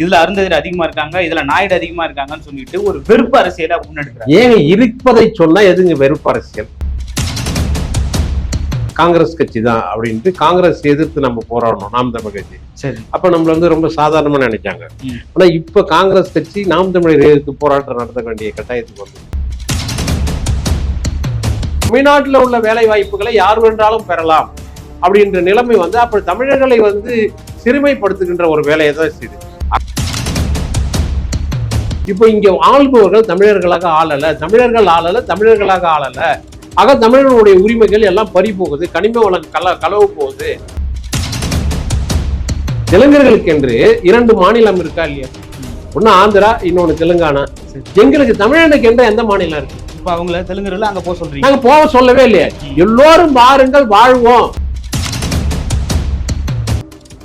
இதுல அருந்ததிர் அதிகமா இருக்காங்க இதுல நாயுடு அதிகமா இருக்காங்கன்னு சொல்லிட்டு ஒரு வெறுப்பு அரசியலை முன்னெடுக்கிறாங்க ஏங்க இருப்பதை சொன்னா எதுங்க வெறுப்பு அரசியல்? காங்கிரஸ் கட்சி தான் அப்படின்ட்டு காங்கிரஸ் எதிர்த்து நம்ம போராடணும் நாம் தமிழ் கட்சி. சரி. அப்ப நம்மள வந்து ரொம்ப சாதாரணமா நினைச்சாங்க. ஆனா இப்ப காங்கிரஸ் கட்சி நாம் தமிழர் எதிர்த்து போராட்டம் நடத்த வேண்டிய கட்டாயத்துக்கு வந்து தமிழ்நாட்டில் உள்ள வேலை வாய்ப்புகளை யார் வேண்டாலும் பெறலாம் அப்படின்ற நிலைமை வந்து அப்ப தமிழர்களை வந்து சிறுமைப்படுத்துகின்ற ஒரு வேலையை தான் செய்யுது இப்போ இங்க ஆள்பவர்கள் தமிழர்களாக ஆளல தமிழர்கள் ஆளல தமிழர்களாக ஆளல. ஆக தமிழர்களுடைய உரிமைகள் எல்லாம் பறி போகுது கனிம வளம் கல களவு போகுது. தெலுங்கர்களுக்கு என்று இரண்டு மாநிலம் இருக்கா இல்லையா? ஒண்ணு ஆந்திரா இன்னொன்னு தெலுங்கானா. எங்களுக்கு தமிழனுக்கு என்ற எந்த மாநிலம் இருக்கு? இப்ப அவங்கள தெலுங்குல அங்க போக சொல்றீங்க. நாங்க போக சொல்லவே இல்லையா. எல்லோரும் வாருங்கள் வாழ்வோம்.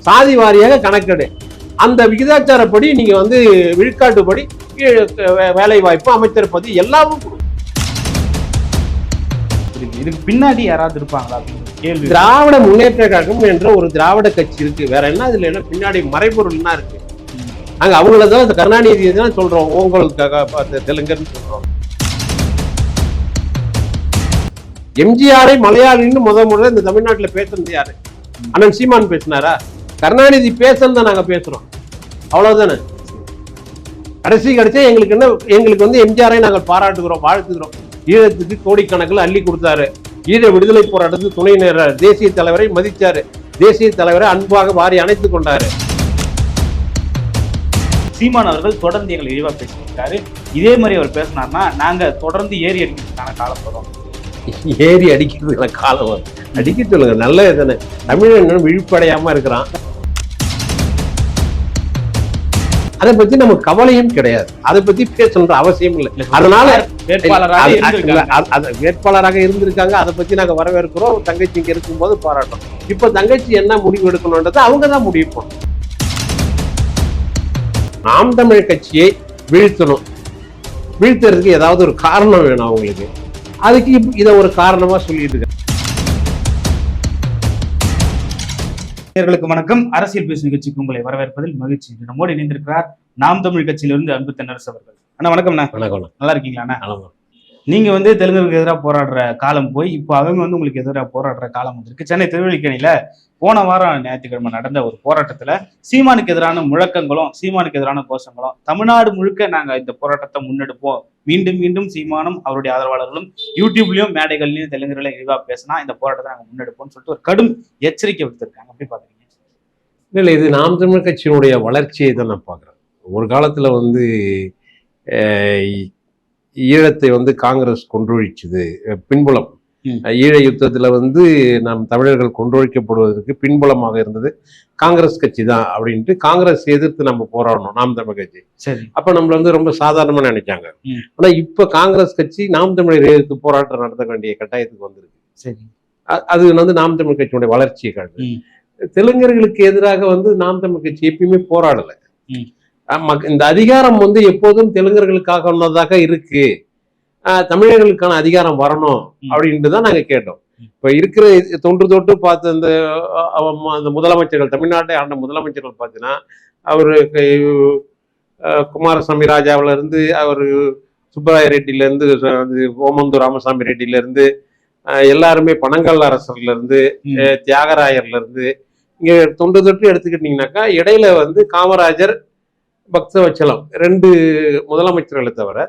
சாதி வாரியாக கணக்கெடு. அந்த விகிதாச்சாரப்படி நீங்க வந்து விழுக்காட்டுப்படி வேலை வாய்ப்பு அமைச்சர் பதவி எல்லாமும். இதுக்கு பின்னாடி யாராவது இருப்பாங்களா? கேள்வி. திராவிட முன்னேற்ற கழகம் என்ற ஒரு திராவிட கட்சி இருக்கு. வேற என்ன இதுல என்ன பின்னாடி மறைபொருள் என்ன இருக்கு? நாங்க அவங்கள தான் இந்த கருணாநிதியை தான் சொல்றோம். உங்களுக்காக பார்த்த தெலுங்குன்னு சொல்றோம். எம்ஜிஆரை மலையாளின்னு முத முறை இந்த தமிழ்நாட்டுல பேசுனது யாரு? அண்ணன் சீமான் பேசினாரா? கருணாநிதி பேசுன்னு தான் நாங்க பேசுறோம். அவ்வளவுதானே? கடைசி கடைசியா எங்களுக்கு என்ன எங்களுக்கு வந்து எம்ஜிஆரை நாங்கள் பாராட்டுகிறோம் வாழ்த்துகிறோம். ஈழத்துக்கு கோடிக்கணக்கில் அள்ளி கொடுத்தாரு. ஈழ விடுதலை போராட்டத்துக்கு துணை நேரார் தேசிய தலைவரை மதித்தார் தேசிய தலைவரை அன்பாக வாரி அணைத்துக் கொண்டாரு. சீமான் அவர்கள் தொடர்ந்து எங்களை இழிவாக பேசியிருக்காரு இதே மாதிரி அவர் பேசினார்னா நாங்கள் தொடர்ந்து ஏறி அடிக்கிறதுக்கான காலம் வரும். ஏறி அடிக்கிறதுக்கான காலம் வரும். அடிக்க சொல்லுங்க நல்ல தானே தமிழன் விழிப்படையாம இருக்கிறான். அதை பத்தி நமக்கு கவலையும் கிடையாது. அதை பத்தி பேசணுன்ற அவசியம் இல்லை. அதனால வேட்பாளராக இருந்திருக்காங்க. அது- பத்தி நாங்க வரவேற்கிறோம். தங்கச்சி இங்க இருக்கும்போது பாராட்டோம். இப்ப தங்கச்சி என்ன முடிவு எடுக்கணும்ன்றதை அவங்க தான் முடிவு பண்ணணும். நாம் தமிழ் கட்சியை வீழ்த்தணும். வீழ்த்துறதுக்கு ஏதாவது ஒரு காரணம் வேணும் அவங்களுக்கு. அதுக்கு இதை ஒரு காரணமா சொல்லிட்டு நேயர்களுக்கு வணக்கம். அரசியல் பேசும் நிகழ்ச்சிக்கு உங்களை வரவேற்பதில் மகிழ்ச்சி. நம்மோடு இணைந்திருக்கிறார் நாம் தமிழ் கட்சியிலிருந்து அன்பு தென்னரசு அவர்கள். அண்ணா வணக்கம் அண்ணா வணக்கம் நல்லா இருக்கீங்களா அண்ணா நீங்கள் நீங்க வந்து தெலுங்குக்கு எதிராக போராடுற காலம் போய் இப்போ அவங்க வந்து உங்களுக்கு எதிராக போராடுற காலம் வந்திருக்கு. சென்னை திருவள்ளிக்கணியில போன வாரம் ஞாயிற்றுக்கிழமை நடந்த ஒரு போராட்டத்துல சீமானுக்கு எதிரான முழக்கங்களும் சீமானுக்கு எதிரான கோஷங்களும் தமிழ்நாடு முழுக்க நாங்க இந்த போராட்டத்தை முன்னெடுப்போம். மீண்டும் மீண்டும் சீமானும் அவருடைய ஆதரவாளர்களும் யூடியூப்லயும் மேடைகள்லயும் தெலுங்குல இழிவா பேசினா இந்த போராட்டத்தை நாங்க முன்னெடுப்போம்னு சொல்லிட்டு ஒரு கடும் எச்சரிக்கை விடுத்திருக்காங்க. அப்படி பாக்குறீங்க இல்லை இது நாம் தமிழ் கட்சியினுடைய வளர்ச்சியை தான் நான் பார்க்குறேன். ஒரு காலத்தில் வந்து ஈழத்தை வந்து காங்கிரஸ் கொன்றொழிச்சுது பின்புலம். ஈழ யுத்தத்தில் வந்து நாம் தமிழர்கள் கொன்றொழிக்கப்படுவதற்கு பின்புலமாக இருந்தது காங்கிரஸ் கட்சி தான் அப்படின்ட்டு காங்கிரஸ் எதிர்த்து நம்ம போராடணும் நாம் தமிழ் கட்சி. சரி. அப்போ நம்மள வந்து ரொம்ப சாதாரணமாக நினைச்சாங்க. ம். ஆனால் இப்போ காங்கிரஸ் கட்சி நாம் தமிழர் எதிர்த்து போராட்டம் நடத்த வேண்டிய கட்டாயத்துக்கு வந்திருக்கு. சரி. அது வந்து நாம் தமிழ் கட்சியினுடைய வளர்ச்சியை காட்டுது. ம். தெலுங்கர்களுக்கு எதிராக வந்து நாம் தமிழ் கட்சி எப்பயுமே போராடல. இந்த அதிகாரம் வந்து எப்போதும் தெலுங்கர்களுக்காக உள்ளதாக இருக்கு. தமிழர்களுக்கான அதிகாரம் வரணும். அப்படின்ட்டு தான் நாங்க கேட்டோம். இப்ப இருக்கிற தொன்று தொட்டு பார்த்த அந்த அந்த முதலமைச்சர்கள் தமிழ்நாட்டை ஆண்ட முதலமைச்சர்கள் பார்த்தீங்கன்னா அவரு குமாரசாமி ராஜாவுல இருந்து அவர் சுப்பராய ரெட்டில இருந்து ஓமந்து ராமசாமி ரெட்டில இருந்து எல்லாருமே பனங்கல் அரசர்ல இருந்து தியாகராயர்ல இருந்து இங்க தொன்று தொட்டு எடுத்துக்கிட்டீங்கன்னாக்கா இடையில வந்து காமராஜர் பக்தவச்சலம் ரெண்டு முதலமைச்சர்களை தவிர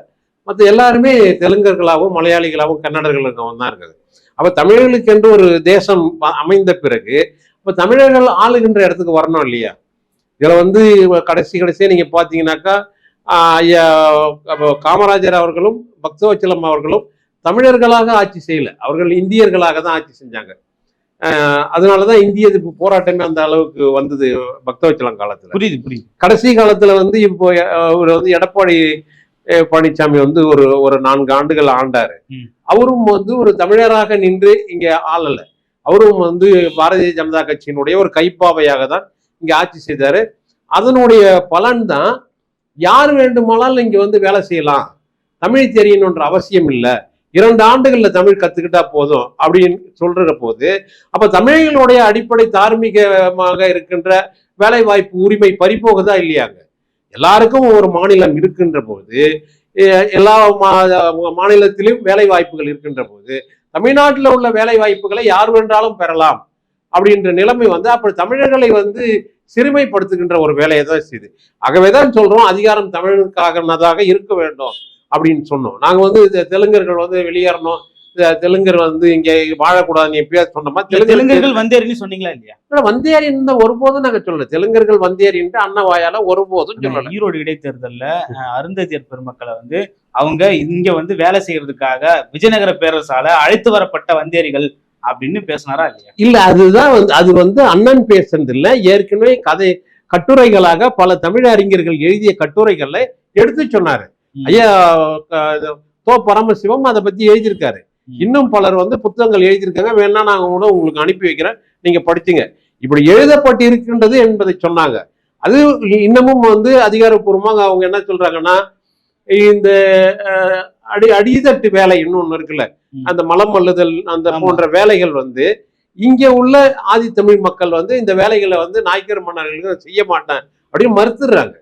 மற்ற எல்லாருமே தெலுங்கர்களாகவும் மலையாளிகளாகவும் கன்னடர்களாகவும் தான் இருக்குது அப்போ தமிழர்களுக்கு என்று ஒரு தேசம் அமைந்த பிறகு இப்போ தமிழர்கள் ஆளுகின்ற இடத்துக்கு வரணும் இல்லையா? இதில் வந்து கடைசி கடைசியாக நீங்கள் பார்த்தீங்கன்னாக்கா ஐயா அப்போ காமராஜர் அவர்களும் பக்தவச்சலம் அவர்களும் தமிழர்களாக ஆட்சி செய்யலை. அவர்கள் இந்தியர்களாக தான் ஆட்சி செஞ்சாங்க. ஆஹ், அதனாலதான் இந்திய எதிர்ப்பு போராட்டமே அந்த அளவுக்கு வந்தது பக்தவச்சலம் காலத்துல. புரியுது புரியுது. கடைசி காலத்துல வந்து இப்போ இவர் வந்து எடப்பாடி பழனிசாமி வந்து ஒரு ஒரு நான்கு ஆண்டுகள் ஆண்டாரு. அவரும் வந்து ஒரு தமிழராக நின்று இங்க ஆளல. அவரும் வந்து பாரதிய ஜனதா கட்சியினுடைய ஒரு கைப்பாவையாக தான் இங்க ஆட்சி செய்தாரு. அதனுடைய பலன் தான் யார் வேண்டுமானாலும் இங்க வந்து வேலை செய்யலாம். தமிழ் தெரியணுன்ற அவசியம் இல்லை. இரண்டு ஆண்டுகள்ல தமிழ் கத்துக்கிட்டா போதும் அப்படின்னு சொல்ற போது அப்ப தமிழர்களுடைய அடிப்படை தார்மீகமாக இருக்கின்ற வேலை வாய்ப்பு உரிமை பறிப்போகுதா இல்லையாங்க? எல்லாருக்கும் ஒரு மாநிலம் இருக்கின்ற போது எல்லா மா- மாநிலத்திலும் வேலை வாய்ப்புகள் இருக்கின்ற போது தமிழ்நாட்டில் உள்ள வேலை வாய்ப்புகளை யார் வேண்டாலும் பெறலாம் அப்படின்ற நிலைமை வந்து அப்படி தமிழர்களை வந்து சிறுமைப்படுத்துகின்ற ஒரு வேலையை தான் செய்யுது ஆகவே தான் சொல்றோம் அதிகாரம் தமிழனுக்காகனதாக இருக்க வேண்டும். அப்படின்னு சொன்னோம். நாங்க வந்து இந்த தெலுங்கர்கள் வந்து வெளியேறணும். தெலுங்கர் வந்து இங்க வாழக்கூடாதுன்னு எப்பயாவது சொன்னோமா தெலுங்கர்கள் வந்தேரின்னு சொன்னீங்களா இல்லையா? வந்தேரின்னு ஒருபோதும் நாங்க சொல்லல. தெலுங்கர்கள் வந்தேரின்ட்டு அண்ணா வாயால ஒருபோதும் சொல்லல. ஈரோடு இடைத்தேர்தல்ல அருந்ததியர் பெருமக்களை வந்து அவங்க இங்க வந்து வேலை செய்யறதுக்காக விஜயநகர பேரரசால அழைத்து வரப்பட்ட வந்தேரிகள் அப்படின்னு பேசினாரா இல்லையா? இல்ல அதுதான் வந்து அது வந்து அண்ணன் பேசுறது இல்ல ஏற்கனவே கதை கட்டுரைகளாக பல தமிழ் அறிஞர்கள் எழுதிய கட்டுரைகளை எடுத்து சொன்னாரு. ஐயா தோ பரமசிவம் அதை பத்தி எழுதியிருக்காரு. இன்னும் பலர் வந்து புத்தகங்கள் எழுதியிருக்காங்க வேணா நாங்க கூட உங்களுக்கு அனுப்பி வைக்கிறேன் நீங்க படிச்சுங்க இப்படி எழுதப்பட்டிருக்கின்றது என்பதை சொன்னாங்க அது இன்னமும் வந்து அதிகாரப்பூர்வமாக அவங்க என்ன சொல்றாங்கன்னா இந்த அடி அடித்தட்டு வேலை இன்னொன்னு இருக்குல்ல. அந்த மலம் அள்ளுதல் அந்த. போன்ற வேலைகள் வந்து இங்க உள்ள ஆதித்தமிழ் மக்கள் வந்து இந்த வேலைகளை வந்து நாய்க்கர் மன்னர்களுக்கு செய்ய மாட்டேன் அப்படின்னு மறுத்துடுறாங்க.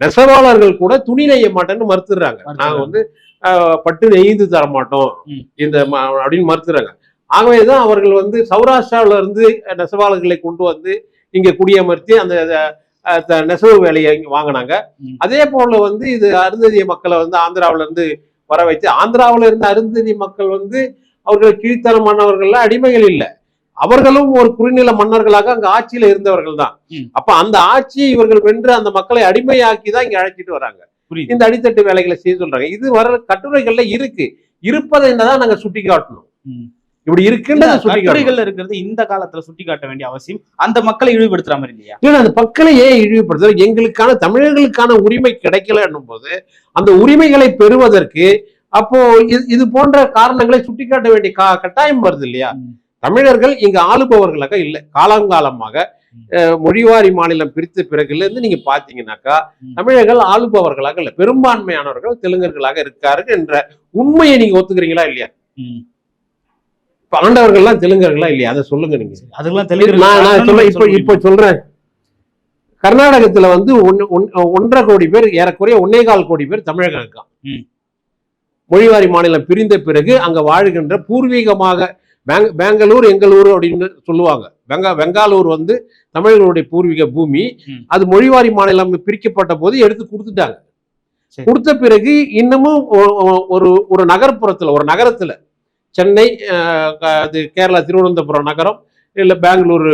நெசவாளர்கள் கூட துணி நெய்ய மாட்டேன்னு மறுத்துடுறாங்க மறுத்துடுறாங்க. நாங்க வந்து பட்டு நெய்து தர மாட்டோம். இந்த அப்படின்னு மறுத்துறாங்க ஆகவேதான் அவர்கள் வந்து சௌராஷ்டிராவில இருந்து நெசவாளர்களை கொண்டு வந்து இங்க குடியமர்த்தி அந்த நெசவு வேலையை இங்க வாங்கினாங்க. அதே போல வந்து இது அருந்ததிய மக்களை வந்து ஆந்திராவுல இருந்து வர வச்சு ஆந்திராவுல இருந்த அருந்ததி மக்கள் வந்து அவர்கள் கீழ்த்தரமானவர்கள் அடிமைகள் இல்லை அவர்களும் ஒரு குறுநில மன்னர்களாக அங்க ஆட்சியில இருந்தவர்கள் தான். அப்ப அந்த ஆட்சியை இவர்கள் வென்று அந்த மக்களை அடிமையாக்கி தான் இங்க அழைச்சிட்டு வராங்க. இந்த அடித்தட்டு வேலைகளை செய்ய சொல்றாங்க. இது வர கட்டுரைகள்ல இருக்கு. இருப்பதை தான் நாங்க சுட்டி காட்டணும். இப்படி இருக்குன்றத கட்டுரைகள்ல இருக்கிறது இந்த காலத்துல சுட்டி காட்ட வேண்டிய அவசியம். அந்த மக்களை இழிவுபடுத்துற மாதிரி இல்லையா? ஏன்னா அந்த மக்களை ஏன் இழிவுபடுத்துறது? எங்களுக்கான தமிழர்களுக்கான உரிமை கிடைக்கல போது அந்த உரிமைகளை பெறுவதற்கு அப்போ இது இது போன்ற காரணங்களை சுட்டிக்காட்ட வேண்டிய கட்டாயம் வருது இல்லையா. தமிழர்கள் இங்க ஆளுபவர்களாக இல்லை. காலங்காலமாக மொழிவாரி மாநிலம் பிரித்த பிறகுல இருந்து நீங்க பாத்தீங்கன்னாக்கா. தமிழர்கள் ஆளுபவர்களாக இல்லை. பெரும்பான்மையானவர்கள் தெலுங்கர்களாக இருக்காரு என்ற உண்மையை நீங்க ஒத்துக்கிறீங்களா இல்லையா. இப்ப ஆண்டவர்கள்லாம் தெலுங்கர்களா இல்லையா? அதை சொல்லுங்க நீங்க. அதுக்கெல்லாம் நான் தெலுங்கு நான் சொல்ல இப்ப இப்ப சொல்றேன். கர்நாடகத்துல வந்து ஒன்னு- ஒன்- ஒன்றரை கோடி பேர் ஏறக்குறைய ஒன்னே கால் கோடி பேர் தமிழகம் இருக்கான். மொழிவாரி மாநிலம் பிரிந்த பிறகு அங்க வாழ்கின்ற பூர்வீகமாக பெங்க- பெங்களூர் எங்களூர் அப்படின்னு சொல்லுவாங்க வெங்க வெங்காலூர் வந்து தமிழர்களுடைய பூர்வீக பூமி. அது மொழிவாரி மாநிலம் பிரிக்கப்பட்ட போது எடுத்து கொடுத்துட்டாங்க. கொடுத்த பிறகு இன்னமும் ஒரு ஒரு நகர்ப்புறத்துல ஒரு நகரத்துல சென்னை அது கேரளா திருவனந்தபுரம் நகரம் இல்ல பெங்களூர்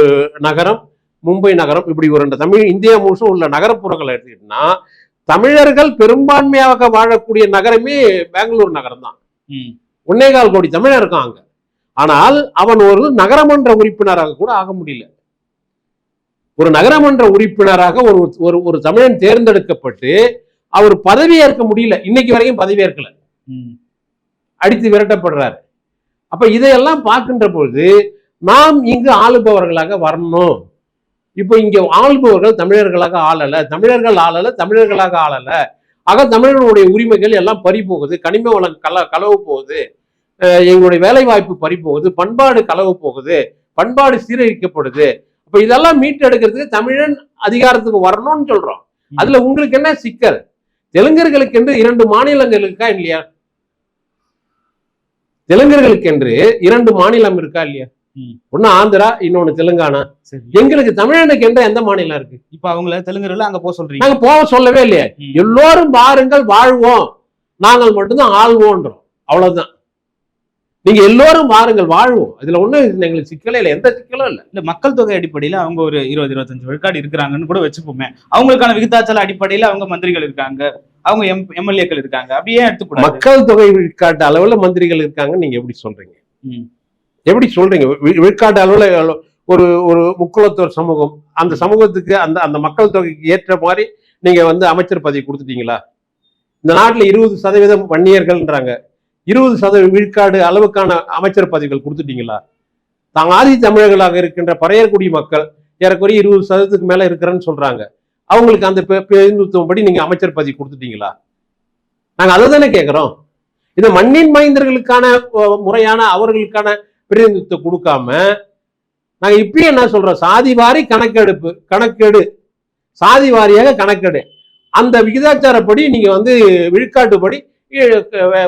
நகரம் மும்பை நகரம் இப்படி ஒரு ரெண்டு தமிழ் இந்தியா முழுசும் உள்ள நகரப்புறங்களை எடுத்துக்கிட்டோம்னா தமிழர்கள் பெரும்பான்மையாக வாழக்கூடிய நகரமே பெங்களூர் நகரம் தான் ம். ஒன்னேகால் கோடி தமிழர் இருக்கான் அங்க ஆனால் அவன் ஒரு நகரமன்ற உறுப்பினராக கூட ஆக முடியல. ஒரு நகரமன்ற உறுப்பினராக ஒரு ஒரு ஒரு தமிழன் தேர்ந்தெடுக்கப்பட்டு அவர் பதவி ஏற்க முடியல. இன்னைக்கு வரைக்கும் பதவி ஏற்கல ம். அடித்து விரட்டப்படுறாரு. அப்ப இதையெல்லாம் பார்க்கின்ற பொழுது நாம் இங்கு ஆளுபவர்களாக வரணும். இப்போ இங்க ஆளுபவர்கள் தமிழர்களாக ஆளல தமிழர்கள் ஆளல தமிழர்களாக ஆளல. ஆக தமிழர்களுடைய உரிமைகள் எல்லாம் பறி போகுது கனிம வளம் கல களவு போகுது. எங்களுடைய வேலை வாய்ப்பு பறி போகுது பண்பாடு களவு போகுது பண்பாடு சீரழிக்கப்படுது. அப்ப இதெல்லாம் மீட்டெடுக்கிறதுக்கு தமிழன் அதிகாரத்துக்கு வரணும்னு சொல்றோம். அதுல உங்களுக்கு என்ன சிக்கல்? தெலுங்கர்களுக்கு என்று இரண்டு மாநிலங்கள் இருக்கா இல்லையா? தெலுங்கர்களுக்கு என்று இரண்டு மாநிலம் இருக்கா இல்லையா. ஒண்ணு ஆந்திரா இன்னொன்னு தெலுங்கானா. எங்களுக்கு தமிழனுக்கு என்ற எந்த மாநிலம் இருக்கு? இப்ப அவங்கள தெலுங்குல அங்க போக சொல்றீங்க. நாங்க போக சொல்லவே இல்லையே. எல்லோரும் பாருங்கள் வாழ்வோம். நாங்கள் மட்டும்தான் ஆள்வோன்றோம். அவ்வளவுதான். நீங்க எல்லோரும் வாருங்கள் வாழ்வோம். இதுல ஒண்ணும் எங்களுக்கு சிக்கலே இல்லை எந்த சிக்கலும் இல்லை. இல்ல மக்கள் தொகை அடிப்படையில அவங்க ஒரு இருபது இருபத்தஞ்சு விழுக்காடு இருக்கிறாங்கன்னு கூட வச்சுப்போமே. அவங்களுக்கான விகிதாச்சார அடிப்படையில அவங்க மந்திரிகள் இருக்காங்க. அவங்க எம் எம்எல்ஏக்கள் இருக்காங்க. அப்படியே எடுத்துக்கூடாது? மக்கள் தொகை விழுக்காட்டு அளவுல மந்திரிகள் இருக்காங்கன்னு நீங்க எப்படி சொல்றீங்க? ம். எப்படி சொல்றீங்க? விழுக்காட்டு அளவுல ஒரு ஒரு முக்குளத்தோர் சமூகம் அந்த சமூகத்துக்கு அந்த அந்த மக்கள் தொகைக்கு ஏற்ற மாதிரி நீங்க வந்து அமைச்சர் பதவி கொடுத்துட்டீங்களா? இந்த நாட்டுல இருபது சதவீதம் வன்னியர்கள்ன்றாங்க. இருபது சதவீத விழுக்காடு அளவுக்கான அமைச்சர் பதவிகள் கொடுத்துட்டீங்களா? தாங்க ஆதி தமிழர்களாக இருக்கின்ற பறையர்குடி மக்கள் ஏறக்குறைய இருபது சதவீதத்துக்கு மேல இருக்கிறேன்னு சொல்றாங்க. அவங்களுக்கு அந்த பெ- பிரதிநிதித்துவம் படி நீங்க அமைச்சர் பதவி கொடுத்துட்டீங்களா? நாங்க அதை தானே கேட்கிறோம் இந்த மண்ணின் மைந்தர்களுக்கான முறையான அவர்களுக்கான பிரதிநிதித்துவம் கொடுக்காம நாங்க இப்பயும் என்ன சொல்றோம்? சாதி வாரி கணக்கெடுப்பு கணக்கெடு. சாதி வாரியாக கணக்கெடு. அந்த விகிதாச்சாரப்படி நீங்க வந்து விழுக்காட்டுப்படி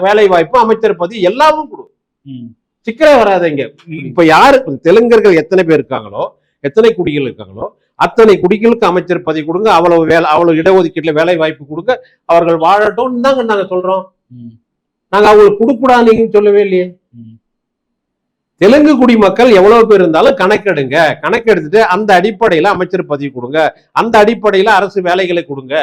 வேலை வாய்ப்பு அமைச்சர் பதவி எல்லாமும் கொடு. ம். சிக்கலே வராதுங்க இப்ப யாரு தெலுங்கர்கள் எத்தனை பேர் இருக்காங்களோ எத்தனை குடிகள் இருக்காங்களோ அத்தனை குடிகளுக்கு அமைச்சர் பதவி கொடுங்க. அவ்வளவு வேலை அவ்வளவு இடஒதுக்கீட்டுல வேலை வாய்ப்பு கொடுங்க. அவர்கள் வாழட்டும் தாங்க நாங்க சொல்றோம். நாங்க அவங்களுக்கு கொடுக்கூடாதுன்னு சொல்லவே இல்லையே. தெலுங்கு குடிமக்கள் எவ்வளவு பேர் இருந்தாலும் கணக்கெடுங்க. கணக்கெடுத்துட்டு அந்த அடிப்படையில அமைச்சர் பதவி கொடுங்க. அந்த அடிப்படையில அரசு வேலைகளை கொடுங்க.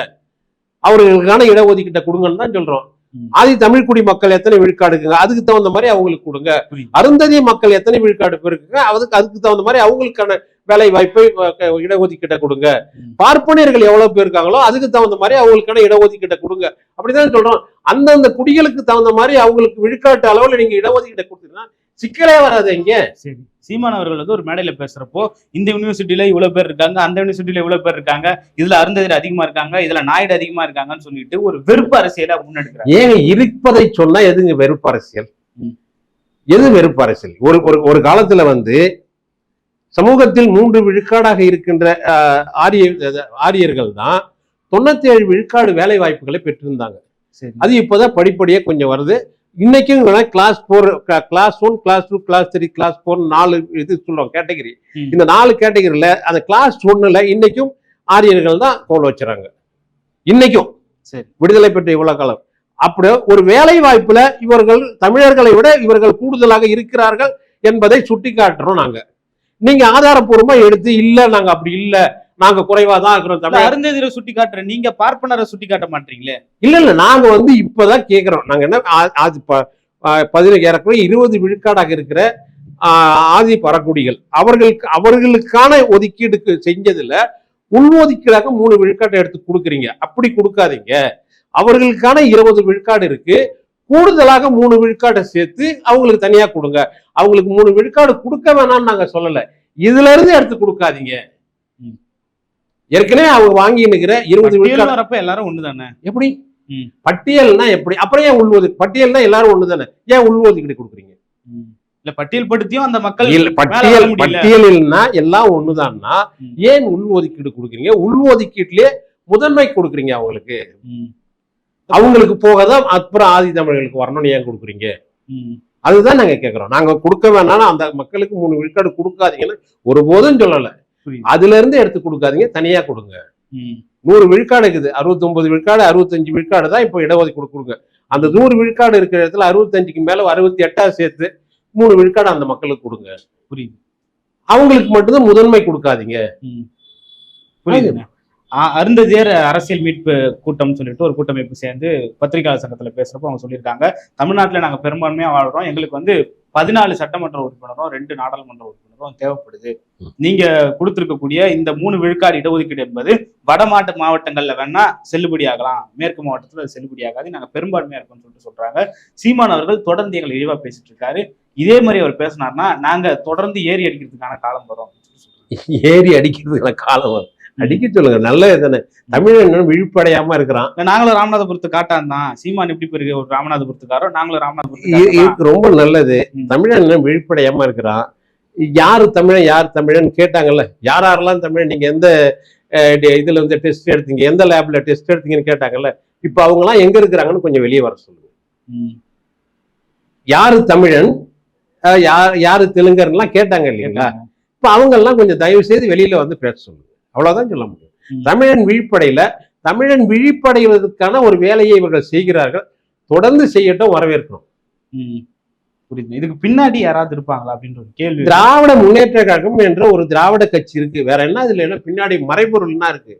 அவர்களுக்கான இடஒதுக்கீட்டை கொடுங்கன்னு தான் சொல்றோம். ஆதி தமிழ் குடி மக்கள் எத்தனை விழுக்காடு இருக்குங்க? அதுக்கு தகுந்த மாதிரி அவங்களுக்கு கொடுங்க. அருந்ததி மக்கள் எத்தனை விழுக்காடு இருக்குங்க அதுக்கு அதுக்கு தகுந்த மாதிரி அவங்களுக்கான வேலை வாய்ப்பை இடஒதுக்கீட்டை கொடுங்க. பார்ப்பனியர்கள் எவ்வளவு பேர் இருக்காங்களோ அதுக்கு தகுந்த மாதிரி அவங்களுக்கான இடஒதுக்கீட்டை கொடுங்க. அப்படிதான் சொல்றோம். அந்தந்த குடிகளுக்கு தகுந்த மாதிரி அவங்களுக்கு விழுக்காட்டு அளவுல நீங்க இடஒதுக்கீட்டை கொடுத்தீங்கன்னா சிக்கலே வராது இங்க சரி. சீமான் அவர்கள் வந்து ஒரு மேடையில பேசுறப்போ இந்த யூனிவர்சிட்டியில இவ்வளவு பேர் இருக்காங்க அந்த யூனிவர்சிட்டியில இவ்வளவு பேர் இருக்காங்க இதுல அருந்ததியர் அதிகமா இருக்காங்க இதுல நாயுடு அதிகமா இருக்காங்கன்னு சொல்லிட்டு ஒரு வெறுப்பு அரசியலை முன்னெடுக்கிறாங்க ஏங்க இருப்பதை சொன்னா எதுங்க வெறுப்பு அரசியல். எது வெறுப்பு அரசியல்? ஒரு ஒரு ஒரு காலத்துல வந்து சமூகத்தில் மூன்று விழுக்காடாக இருக்கின்ற ஆரிய ஆரியர்கள் தான் தொண்ணூத்தி ஏழு விழுக்காடு வேலை வாய்ப்புகளை பெற்றிருந்தாங்க. சரி. அது இப்போதான் படிப்படியா கொஞ்சம் வருது. இன்னைக்கும் class four class one class two class three class four நாலு இது சொல்றோம் கேட்டகரி. இந்த நாலு கேட்டகரியில அந்த கிளாஸ் ஒன்னுல இன்னைக்கும் ஆரியர்கள் தான் கோல் வச்சுறாங்க. இன்னைக்கும். சரி. விடுதலை பெற்ற இவ்வளவு காலம். அப்படி ஒரு வேலை வாய்ப்புல இவர்கள் தமிழர்களை விட இவர்கள் கூடுதலாக இருக்கிறார்கள் என்பதை சுட்டி காட்டுறோம் நாங்க. நீங்க ஆதாரப்பூர்வமா எடுத்து இல்ல நாங்க அப்படி இல்ல. நாங்க குறைவா தான் இருக்கிறோம் தமிழ். அருந்ததியரை சுட்டி காட்டுற நீங்க பார்ப்பனரை சுட்டி காட்ட மாட்டீங்களே? இல்ல இல்ல நாங்க வந்து இப்பதான் கேக்குறோம். நாங்க என்ன அது ப- ஆ, பதினெட்டு ஏறக்குறைய இருபது விழுக்காடாக இருக்கிற ஆதி பறக்குடிகள் அவர்களுக்கு அவர்களுக்கான ஒதுக்கீடுக்கு செஞ்சதுல உள்ஒதுக்கீடாக மூணு விழுக்காட்டை எடுத்து கொடுக்குறீங்க. அப்படி கொடுக்காதீங்க. அவர்களுக்கான இருபது விழுக்காடு இருக்கு. கூடுதலாக மூணு விழுக்காட்டை சேர்த்து அவங்களுக்கு தனியா கொடுங்க. அவங்களுக்கு மூணு விழுக்காடு கொடுக்க வேணாம்னு நாங்க சொல்லல. இதுல இருந்து எடுத்து கொடுக்காதீங்க. ஏற்கனவே அவங்க வாங்கி நிக்கிற இருபது விழுக்காடு. எல்லாரும் ஒண்ணுதானே? எப்படி. பட்டியல்னா எப்படி? அப்புறம் ஏன் உள்ஒதுக்கு பட்டியல்னா எல்லாரும் ஒண்ணுதானே? ஏன் உள்ஒதுக்கீடு கொடுக்குறீங்க? இல்ல பட்டியல் படுத்தியும் அந்த மக்கள் பட்டியல். பட்டியலில்னா எல்லாம் ஒண்ணுதான்னா. ஏன் உள்ஒதுக்கீடு கொடுக்குறீங்க? உள்ஒதுக்கீட்டுலயே முதன்மை கொடுக்குறீங்க அவங்களுக்கு. அவங்களுக்கு போகதான் அப்புறம் ஆதி தமிழர்களுக்கு வரணும்னு ஏன் கொடுக்குறீங்க? அதுதான் நாங்க கேக்குறோம். நாங்க கொடுக்க வேணாம்னு அந்த மக்களுக்கு மூணு விழுக்காடு கொடுக்காதீங்கன்னு ஒருபோதும் சொல்லல. அதுல இருந்து எடுத்து கொடுக்காதீங்க தனியா கொடுங்க. நூறு விழுக்காடு இருக்குது. அறுபத்தொன்பது விழுக்காடு அறுபத்தஞ்சு விழுக்காடு தான் இப்போ இடஒதுக்கீடு கொடுங்க அந்த நூறு விழுக்காடு இருக்கிற இடத்துல அறுபத்தஞ்சுக்கு மேல அறுபத்தி எட்டா சேர்த்து மூணு விழுக்காடு அந்த மக்களுக்கு கொடுங்க. புரியுது. அவங்களுக்கு மட்டும்தான் முதன்மை கொடுக்காதீங்க. ஆ- அருந்ததியர் அரசியல் மீட்பு கூட்டம் சொல்லிட்டு ஒரு கூட்டமைப்பு சேர்ந்து பத்திரிகையாளர் சங்கத்துல பேசுறப்போ அவங்க சொல்லியிருக்காங்க தமிழ்நாட்டுல நாங்க பெரும்பான்மையா வாழ்றோம். எங்களுக்கு வந்து பதினாலு சட்டமன்ற உறுப்பினரும் ரெண்டு நாடாளுமன்ற உறுப்பினரும் தேவைப்படுது. நீங்க கொடுத்திருக்கக்கூடிய இந்த மூணு விழுக்காடு இடஒதுக்கீடு என்பது வடமாட்டு மாவட்டங்கள்ல வேணா செல்லுபடி ஆகலாம். மேற்கு மாவட்டத்துல அது செல்லுபடி ஆகாது. நாங்க பெரும்பான்மையா இருக்கோம்னு சொல்லிட்டு சொல்றாங்க. சீமான் அவர்கள் தொடர்ந்து எங்களை இழிவா பேசிட்டு இருக்காரு. இதே மாதிரி அவர் பேசினார்னா நாங்க தொடர்ந்து ஏறி அடிக்கிறதுக்கான காலம் வரும். ஏறி அடிக்கிறதுக்கு காலம் வரும். அடிக்க சொல்லுங்க. நல்லது தானே. தமிழன் விழிப்படையாம இருக்கிறான். நாங்களும் ராமநாதபுரத்து காட்டான் தான். சீமான் எப்படி பெருகு ஒரு ராமநாதபுரத்துக்காரோ நாங்களும் ராமநாதபுரத்து ரொம்ப நல்லது. தமிழன் விழிப்படையாம இருக்கிறான். யாரு தமிழன் யார் தமிழன் கேட்டாங்கல்ல. யார் யாரெல்லாம் தமிழன் நீங்க எந்த இதுல வந்து டெஸ்ட் எடுத்தீங்க? எந்த லேப்ல டெஸ்ட் எடுத்தீங்கன்னு கேட்டாங்கல்ல. இப்ப அவங்க எல்லாம் எங்க இருக்கிறாங்கன்னு கொஞ்சம் வெளியே வர சொல்லுங்க. யாரு தமிழன்? யார் யாரு தெலுங்கர்லாம் கேட்டாங்க இல்லைங்களா? இப்ப அவங்க எல்லாம் கொஞ்சம் தயவு செய்து வெளியில வந்து பேச சொல்லுங்க. அவ்வளவுதான் சொல்ல முடியும். தமிழன் விழிப்படையில தமிழன் விழிப்படைவதற்கான ஒரு வேலையை இவர்கள் செய்கிறார்கள். தொடர்ந்து செய்யட்டும் வரவேற்கிறோம். ம். புரியுது. இதுக்கு பின்னாடி யாராவது இருப்பாங்களா அப்படின்ற ஒரு கேள்வி. திராவிட முன்னேற்ற கழகம் என்ற ஒரு திராவிட கட்சி இருக்கு. வேற என்ன இதுல என்ன பின்னாடி மறைபொருள்னா இருக்கு.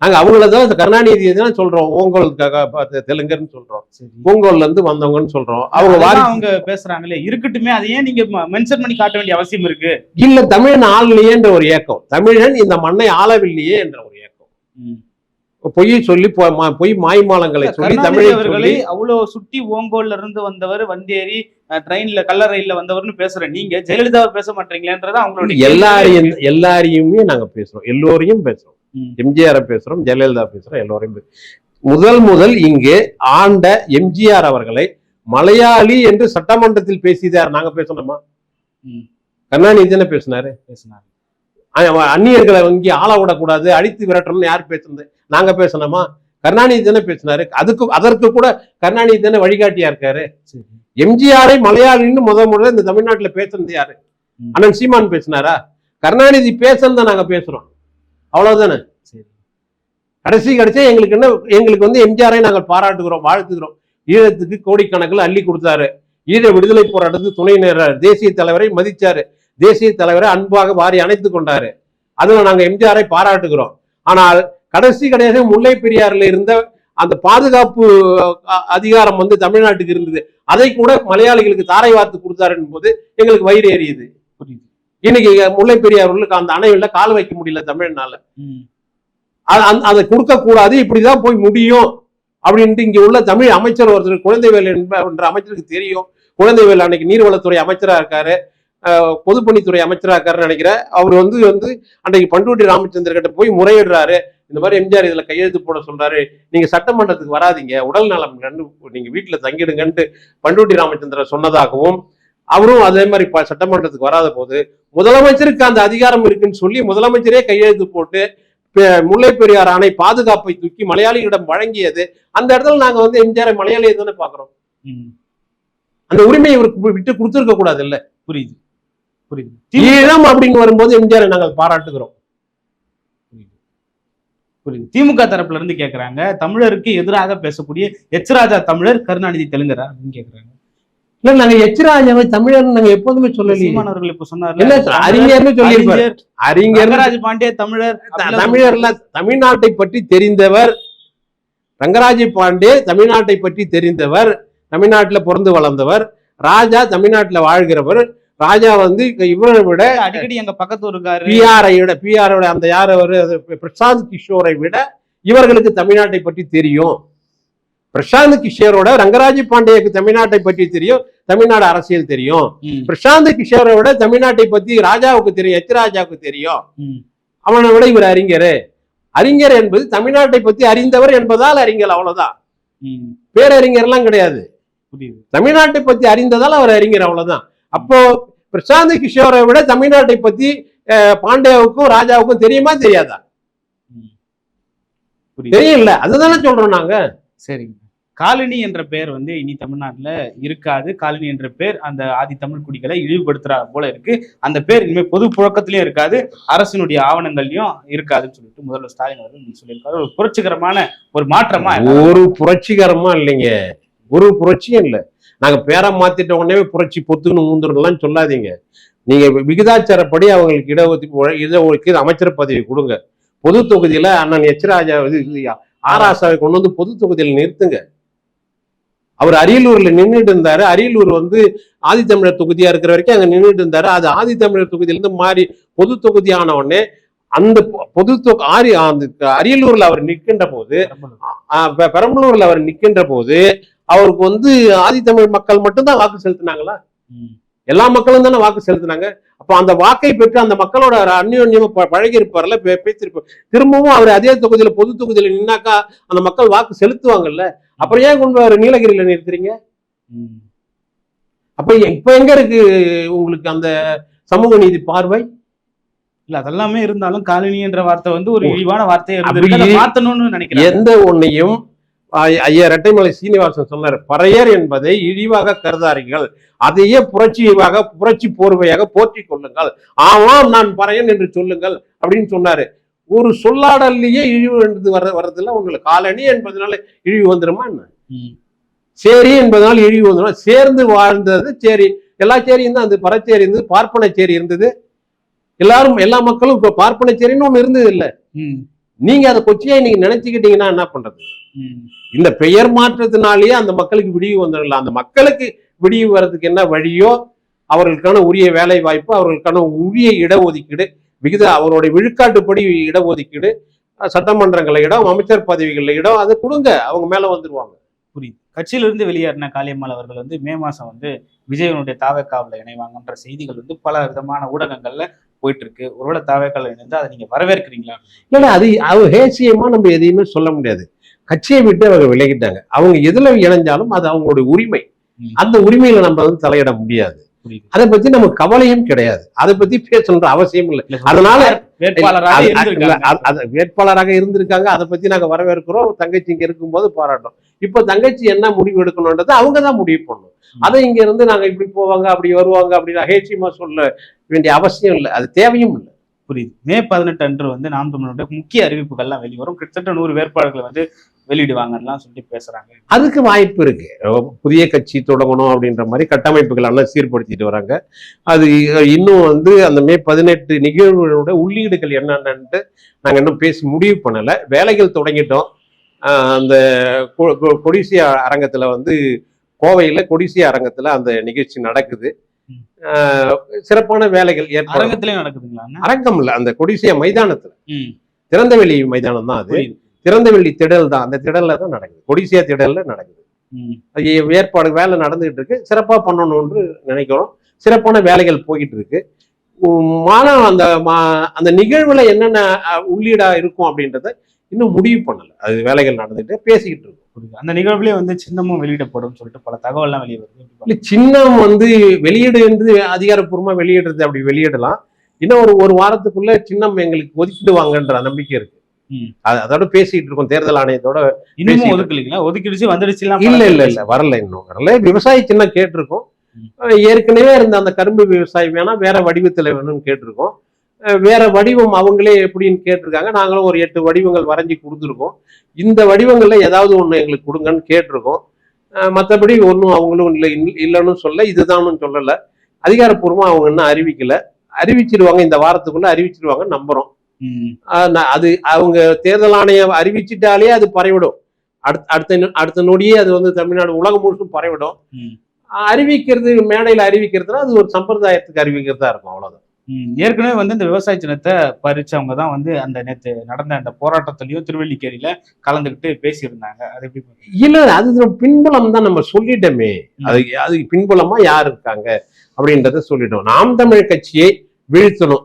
ம். நாங்க அவங்களதான் இந்த கருணாநிதி தான் சொல்றோம். ஓங்கோல் க- க- தெலுங்கர்னு சொல்றோம். ஓங்கோல்ல இருந்து வந்தவங்கன்னு சொல்றோம். அவங்க வாரி அவங்க பேசுறாங்களே. இருக்கட்டுமே அதை ஏன் நீங்க மென்ஷன் பண்ணி காட்ட வேண்டிய அவசியம் இருக்கு? இல்ல தமிழன் ஆளலையே என்ற ஒரு ஏக்கம். தமிழன் இந்த மண்ணை ஆளவில்லையே என்ற ஒரு ஏக்கம். பொய்யை சொல்லி பொய் மாய்மாலங்களை சொல்லி கருணாநிதி தமிழை அவர்களை சொல்லி அவ்வளவு சுட்டி ஓங்கோல்ல இருந்து வந்தவர் வந்தேரி ட்ரெயின்ல கள்ள ரயில்ல வந்தவர்னு பேசுற நீங்க. ஜெயலலிதாவை பேச மாட்டீங்களேன்றத அவங்களுடைய. எல்லாரையும் எல்லாரையுமே நாங்க பேசுறோம். எல்லோரையும் பேசுறோம். எம்ஜிஆர் பேசுறோம் ஜெயலலிதா பேசுறோம் எல்லோரையும். முதல் முதல் இங்கு ஆண்ட எம்ஜிஆர் அவர்களை மலையாளி என்று சட்டமன்றத்தில் பேசியதார். நாங்க பேசணுமா. கருணாநிதி தானே பேசினாரு? பேசினார். அந்நியர்களை இங்கே ஆள விடக்கூடாது அடித்து விரட்டணும்னு யார் பேசுனது? நாங்க பேசணுமா? கருணாநிதி தானே பேசினாரு. அதுக்கு அதற்கு கூட கருணாநிதி தானே வழிகாட்டியா இருக்காரு? எம்ஜிஆரை மலையாளின்னு முத முதல்ல இந்த தமிழ்நாட்டுல பேசுனது யாரு. அண்ணன் சீமான் பேசினாரா? கருணாநிதி பேசுனதை நாங்க பேசுறோம். அவ்வளவுதானே? சரி. கடைசி கடைசி எங்களுக்கு என்ன எங்களுக்கு வந்து எம்ஜிஆரை நாங்கள் பாராட்டுகிறோம் வாழ்த்துகிறோம். ஈழத்துக்கு கோடிக்கணக்கில் அள்ளி கொடுத்தாரு. ஈழ விடுதலை போராட்டத்துக்கு துணை நேரார் தேசிய தலைவரை மதிச்சாரு. தேசிய தலைவரை அன்பாக வாரி அணைத்து கொண்டாரு. அதுல நாங்க எம்ஜிஆரை பாராட்டுகிறோம். ஆனால் கடைசி கடைசியாக முல்லை பெரியாறுல இருந்த அந்த பாதுகாப்பு அதிகாரம் வந்து தமிழ்நாட்டுக்கு இருந்தது. அதை கூட மலையாளிகளுக்கு தாரை வார்த்து கொடுத்தாரு போது எங்களுக்கு வயிறு எரியுது புரியுது. இன்னைக்கு முல்லை பெரியார் உள்ள அந்த அணையில கால் வைக்க முடியல தமிழ்னால. அது- கொடுக்க கூடாது இப்படிதான் போய் முடியும் அப்படின்ட்டு இங்க உள்ள தமிழ் அமைச்சர் ஒருத்தர் குழந்தைவேல் என்ப- என்ற அமைச்சருக்கு தெரியும். குழந்தைவேல் அன்னைக்கு நீர்வளத்துறை அமைச்சரா இருக்காரு. பொதுப்பணித்துறை அமைச்சரா இருக்காருன்னு நினைக்கிறேன். அவர் வந்து வந்து அன்றைக்கு பண்டூட்டி ராமச்சந்திர கிட்ட போய் முறையிடுறாரு. இந்த மாதிரி எம்ஜிஆர் இதுல கையெழுத்து போட சொல்றாரு. நீங்க சட்டமன்றத்துக்கு வராதீங்க. உடல் நலம் நீங்க வீட்டுல தங்கிடுங்கன்ட்டு பண்டூட்டி ராமச்சந்திரன் சொன்னதாகவும் அவரும் அதே மாதிரி சட்டமன்றத்துக்கு வராத போது முதலமைச்சருக்கு அந்த அதிகாரம் இருக்குன்னு சொல்லி முதலமைச்சரே கையெழுத்து போட்டு முல்லை பெரியார் அணை பாதுகாப்பை தூக்கி மலையாளிகளிடம் வழங்கியது. அந்த இடத்துல நாங்க வந்து எம்ஜிஆர் மலையாளியை தானே பாக்குறோம் அந்த உரிமையை இவருக்கு விட்டு கொடுத்துருக்க கூடாது இல்ல புரியுது. புரியுது ஈழம் அப்படின்னு வரும்போது எம்ஜிஆரை நாங்கள் பாராட்டுகிறோம். புரியுது. திமுக தரப்புல இருந்து கேக்குறாங்க தமிழருக்கு எதிராக பேசக்கூடிய எச் ராஜா தமிழர் கருணாநிதி தெலுங்கரா அப்படின்னு கேக்குறாங்க. இல்ல நாங்க எச்ராஜாவை தமிழர் நாங்க எப்போதுமே சொல்லலையே. இல்ல சொன்னார்ல. அறிஞர்னு சொல்லியிருப்பாரு. அறிஞர், ரங்கராஜ் பாண்டிய தமிழர் தமிழர்ல தமிழ்நாட்டை பற்றி தெரிந்தவர் ரங்கராஜ பாண்டே தமிழ்நாட்டை பற்றி தெரிந்தவர் தமிழ்நாட்டுல பிறந்து வளர்ந்தவர் ராஜா தமிழ்நாட்டுல வாழ்கிறவர் ராஜா வந்து இவரை விட அடிக்கடி எங்க பக்கத்து இருக்காரு. பிஆரை விட பிஆரோட அந்த யார் அவரு? பிரசாந்த் கிஷோரை விட இவர்களுக்கு தமிழ்நாட்டை பற்றி தெரியும். பிரசாந்த் கிஷோரோட ரங்கராஜ பாண்டேக்கு தமிழ்நாட்டை பற்றி தெரியும் தமிழ்நாடு அரசியல் தெரியும். பிரசாந்த் கிஷோரை விட தமிழ்நாட்டை பத்தி ராஜாவுக்கு தெரியும் எச் ராஜாவுக்கு தெரியும். அவனை விட இவர் அறிஞர். அறிஞர் என்பது தமிழ்நாட்டை பத்தி அறிந்தவர் என்பதால் அறிஞர் அவ்வளவுதான். பேரறிஞர்லாம் கிடையாது. தமிழ்நாட்டை பத்தி அறிந்ததால் அவர் அறிஞர் அவ்வளவுதான். அப்போ பிரசாந்த் கிஷோரை விட தமிழ்நாட்டை பத்தி பாண்டியாவுக்கும் ராஜாவுக்கும் தெரியுமா தெரியாதா? தெரியல. அதுதானே சொல்றோம் நாங்க. சரிங்க. காலனி என்ற பெயர் வந்து இனி தமிழ்நாட்டில் இருக்காது. காலனி என்ற பேர் அந்த ஆதி தமிழ் குடிகளை இழிவுபடுத்துறா போல இருக்கு. அந்த பேர் இனிமேல் பொது புழக்கத்திலையும் இருக்காது. அரசினுடைய ஆவணங்கள்லையும் இருக்காதுன்னு சொல்லிட்டு முதல்வர் ஸ்டாலின் அவர்கள் சொல்லியிருக்காரு. ஒரு புரட்சிகரமான ஒரு மாற்றமா ஒரு புரட்சிகரமா இல்லைங்க. ஒரு புரட்சியும் இல்லை. நாங்க பேரை மாத்திட்ட உடனே புரட்சி பொத்துன்னு ஊந்துடலாம் சொல்லாதீங்க. நீங்க விகிதாச்சாரப்படி அவங்களுக்கு இடஒதுக்கீடு இடஒதுக்கீடு அமைச்சர் பதவி கொடுங்க. பொது தொகுதியில அண்ணன் எச். ராஜா இது இது ஆராசாவை கொண்டு வந்து பொது தொகுதியில் நிறுத்துங்க. அவர் அரியலூர்ல நின்றுட்டு இருந்தாரு. அரியலூர் வந்து ஆதித்தமிழர் தொகுதியா இருக்கிற வரைக்கும் அங்க நின்றுட்டு இருந்தாரு. அது ஆதித்தமிழர் தொகுதியிலிருந்து மாறி பொது தொகுதி ஆன உடனே அந்த பொது தொகு ஆரி அந்த அரியலூர்ல அவர் நிற்கின்ற போது பெரம்பலூர்ல அவர் நிற்கின்ற போது அவருக்கு வந்து ஆதித்தமிழ் மக்கள் மட்டும்தான் வாக்கு செலுத்தினாங்களா? எல்லா மக்களும் தானே வாக்கு செலுத்தினாங்க. அப்போ அந்த வாக்கை பெற்று அந்த மக்களோட அந்யோன்யமா பழகி இருப்பார்ல பேசியிருப்பார் திரும்பவும் அவர் அதே தொகுதியில பொது தொகுதியில நின்னாக்கா அந்த மக்கள் வாக்கு செலுத்துவாங்கல்ல? அப்புறம் ஏன் கொண்டு நீலகிரியில நிறுத்துறீங்க. அப்ப இப்ப எங்க இருக்கு உங்களுக்கு அந்த சமூக நீதி பார்வை? இல்ல அதெல்லாமே இருந்தாலும் காலனி என்ற வார்த்தை வந்து ஒரு. இழிவான வார்த்தையை மாத்தணும்னு நினைக்கிறேன். எந்த ஒன்னையும் ஐயா ரெட்டைமலை சீனிவாசன் சொன்னார் பறையர் என்பதை இழிவாக கருதார்கள் அதையே புரட்சியாக புரட்சி போர்வையாக போற்றிக் கொள்ளுங்கள். ஆமாம் நான் பறையன் என்று சொல்லுங்கள் அப்படின்னு சொன்னாரு. ஒரு சொல்லாடல்லையே இழிவு என்று வர வர்றதுல உங்களுக்கு காலனி என்பதனால இழிவு வந்துருமா என்ன? சேரி என்பதனால் இழிவு வந்துடும் சேர்ந்து வாழ்ந்தது சேரி. எல்லா சேரியும் தான் அந்த பறச்சேரி இருந்தது பார்ப்பன சேரி இருந்தது. எல்லாரும் எல்லா மக்களும் இப்ப பார்ப்பன சேரின்னு ஒண்ணு இருந்தது இல்ல. நீங்க அதை கொச்சியா நீங்க நினைச்சுக்கிட்டீங்கன்னா என்ன பண்றது. இந்த பெயர் மாற்றத்தினாலேயே அந்த மக்களுக்கு விடிவு வந்துடலாம். அந்த மக்களுக்கு விடிவு வர்றதுக்கு என்ன வழியோ அவர்களுக்கான உரிய வேலை வாய்ப்பு அவர்களுக்கான உரிய இடஒதுக்கீடு விகித அவருடைய விழுக்காட்டுப்படி இடஒதுக்கீடு அஹ் சட்டமன்றங்கள இடம் அமைச்சர் பதவிகள்ல இடம் அதை கொடுங்க அவங்க மேல வந்துருவாங்க. புரியுது. கட்சியிலிருந்து வெளியேறின காளியம்மாள் அவர்கள் வந்து மே மாசம் வந்து விஜயனுடைய தாவேக்காவில் இணைவாங்கன்ற செய்திகள் வந்து பல விதமான ஊடகங்கள்ல போயிட்டு இருக்கு ஒருவேளை தாவேக்காவில் இணைந்து அதை நீங்க வரவேற்கிறீங்களா? இல்ல அது அவங்க ஹேசியமா நம்ம எதையுமே சொல்ல முடியாது. கட்சியை விட்டு அவங்க விலகிட்டாங்க. அவங்க எதுல இணைஞ்சாலும் அது அவங்களுடைய உரிமை. அந்த உரிமையில நம்ம வந்து தலையிட முடியாது. அதை பத்தி நமக்கு கவலையும் கிடையாது. அதை பத்தி பேசணுன்ற அவசியம் இல்லை. அதனால வேட்பாளராக இருந்திருக்காங்க. அது- பத்தி நாங்க வரவேற்கிறோம். தங்கச்சி இங்க இருக்கும்போது பாராட்டோம் இப்ப தங்கச்சி என்ன முடிவு எடுக்கணும்ன்றது அவங்க தான் முடிவு பண்ணணும். அதை இங்க இருந்து நாங்க இப்படி போவாங்க அப்படி வருவாங்க அப்படி நகைச்சியமா சொல்ல வேண்டிய அவசியம் இல்லை. அது தேவையும் இல்லை. புரியுது. மே பதினெட்டு அன்று வந்து நாம் தமிழனுடைய முக்கிய அறிவிப்புகள்லாம் வெளிவரும். கிட்டத்தட்ட நூறு வேட்பாளர்களை வந்து வெளியிடுவாங்கலாம் சொல்லி பேசுறாங்க. அதுக்கு வாய்ப்பு இருக்கு. புதிய கட்சி தொடங்கணும் அப்படின்ற மாதிரி கட்டமைப்புகள் எல்லாம் சீர்படுத்திட்டு வராங்க. அது இன்னும் வந்து அந்த மே பதினெட்டு நிகழ்வுகளோட உள்ளீடுகள் என்னென்னன்ட்டு நாங்க இன்னும் பேசி முடிவு பண்ணல. வேலைகள் தொடங்கிட்டோம். அந்த கொடிசியா அரங்கத்துல வந்து கோவையில கொடிசியா அரங்கத்துல அந்த நிகழ்ச்சி நடக்குது. சிறப்பான வேலைகள் ஏற்பாடு அரங்கத்திலயும் நடக்குதுங்களா? அரங்கம் இல்ல அந்த கொடிசியா மைதானத்துல. திறந்தவெளி மைதானம் தான் அது திறந்தவெளி திடல் தான். அந்த திடல்ல தான் நடக்குது. கொடிசியா திடல்ல நடக்குது. ஏற்பாடு வேலை நடந்துகிட்டு இருக்கு. சிறப்பா பண்ணணும்னு நினைக்கிறோம். சிறப்பான வேலைகள் போய்கிட்டு இருக்கு. மானம் அந்த மா- அந்த நிகழ்வுல என்னென்ன உள்ளீடா இருக்கும் அப்படின்றத இன்னும் முடிவு பண்ணல. அது வேலைகள் நடந்துட்டு பேசிக்கிட்டு இருக்கோம். அந்த நிகழ்வுலயே வந்து சின்னமும் வெளியிடப்படும் சொல்லிட்டு பல தகவல்லாம் வெளியே வருது இல்ல சின்னம் வந்து வெளியீடு என்று அதிகாரப்பூர்வமா வெளியிடுறது அப்படி வெளியிடலாம். இன்னும் ஒரு ஒரு வாரத்துக்குள்ள சின்னம் எங்களுக்கு ஒதுக்கிடுவாங்கன்ற நம்பிக்கை இருக்கு. அதோட பேசிக்கிட்டு இருக்கோம் தேர்தல் ஆணையத்தோட பேசிட்டு- ஒதுக்கலீங்களா? ஒதுக்கிடுச்சு வந்துடுச்சுலாம் இல்ல இல்ல இல்ல வரல இன்னும் வரல. விவசாய சின்னம் கேட்டிருக்கோம். ஏற்கனவே இருந்த அந்த கரும்பு விவசாயி வேணா வேற வடிவத்துல வேணும்னு கேட்டிருக்கோம். வேற வடிவம் அவங்களே எப்படின்னு கேட்டிருக்காங்க. நாங்களும் ஒரு எட்டு வடிவங்கள் வரைஞ்சி கொடுத்துருக்கோம். இந்த வடிவங்கள்ல ஏதாவது ஒண்ணு எங்களுக்கு கொடுங்கன்னு கேட்டிருக்கோம். மத்தபடி ஒன்றும் அவங்களும் இல்லை இல்லைன்னு சொல்ல இதுதான்னு சொல்லல. அதிகாரப்பூர்வமா அவங்க இன்னும் அறிவிக்கல. அறிவிச்சிருவாங்க இந்த வாரத்துக்குள்ள அறிவிச்சிருவாங்க நம்புறோம். அது அவங்க தேர்தல் ஆணையம் அறிவிச்சிட்டாலே அது பரவிடும் அடுத்த அடுத்த அடுத்த நொடியே அது வந்து தமிழ்நாடு உலகம் முழுசும் பரவிடும் அறிவிக்கிறது மேடையில் அறிவிக்கிறதுனா அது ஒரு சம்பிரதாயத்துக்கு அறிவிக்கிறதா இருக்கும் அவ்வளவுதான். ஏற்கனவே வந்து இந்த விவசாய சின்னத்தை பறிச்சவங்க தான் வந்து அந்த நேத்து நடந்த அந்த போராட்டத்திலயும் திருவல்லிக்கேணியில கலந்துக்கிட்டு பேசியிருந்தாங்க. அது எப்படி? இல்ல அது பின்புலம் தான் நம்ம சொல்லிட்டோமே. அது அது பின்புலமா யார் இருக்காங்க அப்படின்றத சொல்லிட்டோம். நாம் தமிழ் கட்சியை வீழ்த்தணும்.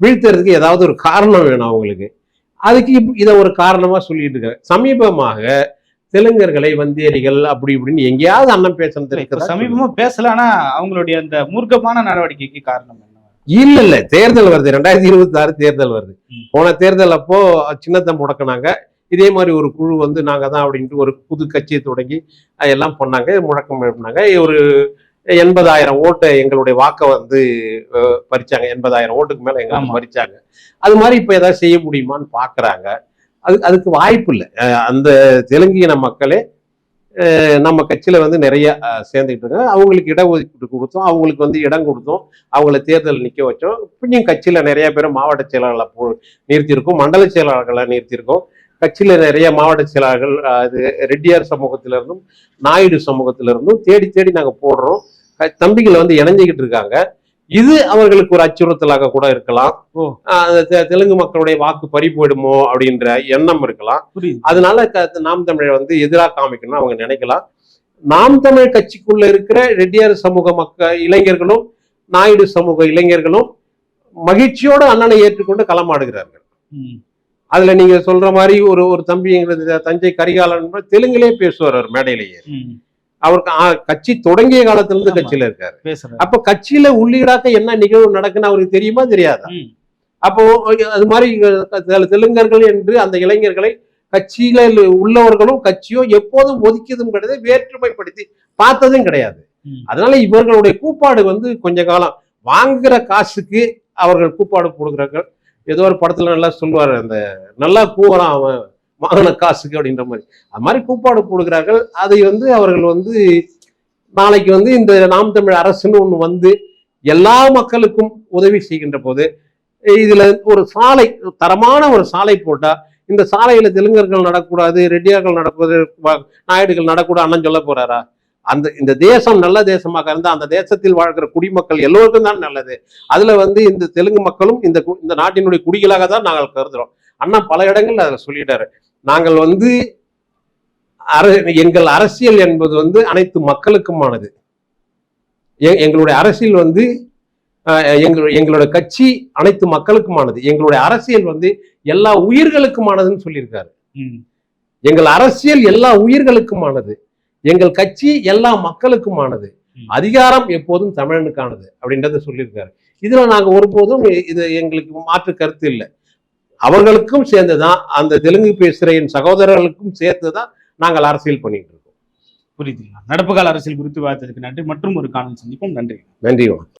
வீழ்த்துறதுக்கு ஏதாவது ஒரு காரணம் வேணும் அவங்களுக்கு. அதுக்கு இப்ப இதை ஒரு காரணமா சொல்லிட்டு இருக்காங்க சமீபமாக தெலுங்கர்களை வந்தேரிகள் அப்படி இப்படின்னு எங்கேயாவது அண்ணன் பேசுறது? சமீபமா பேசல ஆனா அவங்களுடைய அந்த மூர்க்கமான நடவடிக்கைக்கு காரணம் இல்ல இல்ல. தேர்தல் வருது. ரெண்டாயிரத்தி இருபத்தி ஆறு தேர்தல் வருது. போன தேர்தல் அப்போ சின்னத்தை முடக்கினாங்க. இதே மாதிரி ஒரு குழு வந்து நாங்க தான் அப்படின்ட்டு ஒரு புது கட்சியை தொடங்கி அஹ், எல்லாம் பண்ணாங்க முழக்கம் எழுப்பினாங்க. ஒரு எண்பதாயிரம் ஓட்டை எங்களுடைய வாக்கை வந்து பறிச்சாங்க. எண்பதாயிரம் ஓட்டுக்கு மேல ஆமா. பறிச்சாங்க. அது மாதிரி இப்ப ஏதாவது செய்ய முடியுமான்னு பாக்குறாங்க. அது அதுக்கு வாய்ப்பு இல்லை. அந்த தெலுங்கின மக்களே நம்ம கட்சியில வந்து நிறைய சேர்ந்துக்கிட்டு இருக்காங்க. அவங்களுக்கு இடஒதுக்கீடு கொடுத்தோம். அவங்களுக்கு வந்து இடம் கொடுத்தோம். அவங்கள தேர்தல் நிக்க வச்சோம். இப்படியும் கட்சியில நிறைய பேர் மாவட்ட செயலாளர்களை நிறுத்தியிருக்கோம். மண்டல செயலாளர்களை நிறுத்தியிருக்கோம். கட்சியில நிறைய மாவட்ட செயலாளர்கள் அஹ், இது ரெட்டியார் சமூகத்தில இருந்தும் நாயுடு சமூகத்தில இருந்தும் தேடி தேடி நாங்க போடுறோம். தம்பிகள் வந்து இணைஞ்சுக்கிட்டு இருக்காங்க. இது அவர்களுக்கு ஒரு அச்சுறுத்தலாக கூட இருக்கலாம். தெலுங்கு மக்களுடைய வாக்கு பறி போயிடுமோ அப்படின்ற எண்ணம் இருக்கலாம். புரியுது. அதனால நாம் தமிழை வந்து எதிராக காமிக்கணும்னு அவங்க நினைக்கலாம். நாம் தமிழ் கட்சிக்குள்ள இருக்கிற ரெட்டியார் சமூக மக்க இளைஞர்களும் நாயுடு சமூக இளைஞர்களும் மகிழ்ச்சியோட அண்ணனை ஏற்றுக்கொண்டு களமாடுகிறார்கள். அதுல நீங்க சொல்ற மாதிரி ஒரு ஒரு தம்பி எங்களது தஞ்சை கரிகாலன் தெலுங்குலயே பேசுவார் அவர் மேடையிலேயே. அவருக்கு கட்சி தொடங்கிய காலத்துல இருந்து. கட்சியில இருக்காரு. அப்ப கட்சியில உள்ளீடாக்க என்ன நிகழ்வு நடக்குன்னு அவருக்கு தெரியுமா தெரியாதா? அப்போ அது மாதிரி தெலுங்கர்கள் என்று அந்த இளைஞர்களை கட்சியில உள்ளவர்களும் கட்சியோ எப்போதும் ஒதுக்கியதும் கிடையாது வேற்றுமைப்படுத்தி பார்த்ததும் கிடையாது. அதனால இவர்களுடைய கூப்பாடு வந்து கொஞ்ச காலம் வாங்குகிற காசுக்கு அவர்கள் கூப்பாடு போடுகிறார்கள். ஏதோ ஒரு படத்துல நல்லா சொல்லுவார் அந்த நல்லா கூவலாம் அவன் வாங்கின காசுக்கு அப்படின்ற மாதிரி. அது மாதிரி கூப்பாடு போடுகிறார்கள். அதை வந்து அவர்கள் வந்து நாளைக்கு வந்து இந்த நாம் தமிழ் அரசுன்னு ஒன்று வந்து எல்லா மக்களுக்கும் உதவி செய்கின்ற போது இதுல ஒரு சாலை தரமான ஒரு சாலை போட்டா இந்த சாலையில தெலுங்கர்கள் நடக்கூடாது ரெட்டியார்கள் நடக்கூடாது நாயுடுகள் நடக்கூடாது அண்ணன் சொல்ல போறாரா? அந்த இந்த தேசம் நல்ல தேசமாக இருந்தா அந்த தேசத்தில் வாழ்கிற குடிமக்கள் எல்லோருக்கும் தான் நல்லது. அதுல வந்து இந்த தெலுங்கு மக்களும் இந்த கு- இந்த நாட்டினுடைய குடிகளாக தான் நாங்கள் கருதுறோம். அண்ணா பல இடங்கள்ல அதை சொல்லிட்டாரு. நாங்கள் வந்து எங்கள் அரசியல் என்பது வந்து அனைத்து மக்களுக்குமானது. எங்களுடைய அரசியல் வந்து எங்களுடைய எங்களோட கட்சி அனைத்து மக்களுக்குமானது. எங்களுடைய அரசியல் வந்து எல்லா உயிர்களுக்குமானதுன்னு சொல்லியிருக்காரு. எங்கள் அரசியல் எல்லா உயிர்களுக்குமானது. எங்கள் கட்சி எல்லா மக்களுக்குமானது. அதிகாரம் எப்போதும் தமிழனுக்கானது அப்படின்றத சொல்லியிருக்காரு. இதுல நாங்க ஒருபோதும் இது எங்களுக்கு மாற்று கருத்து இல்லை. அவர்களுக்கும் சேர்ந்துதான் அந்த தெலுங்கு பேசுகிற என் சகோதரர்களுக்கும் சேர்த்துதான் நாங்கள் அரசியல் பண்ணிட்டு இருக்கோம். புரியுதுங்களா? நடப்பு கால அரசியல் குறித்து பார்த்ததுக்கு நன்றி. மற்றும் ஒரு காலம் சந்திப்போம். நன்றி. நன்றி வணக்கம்.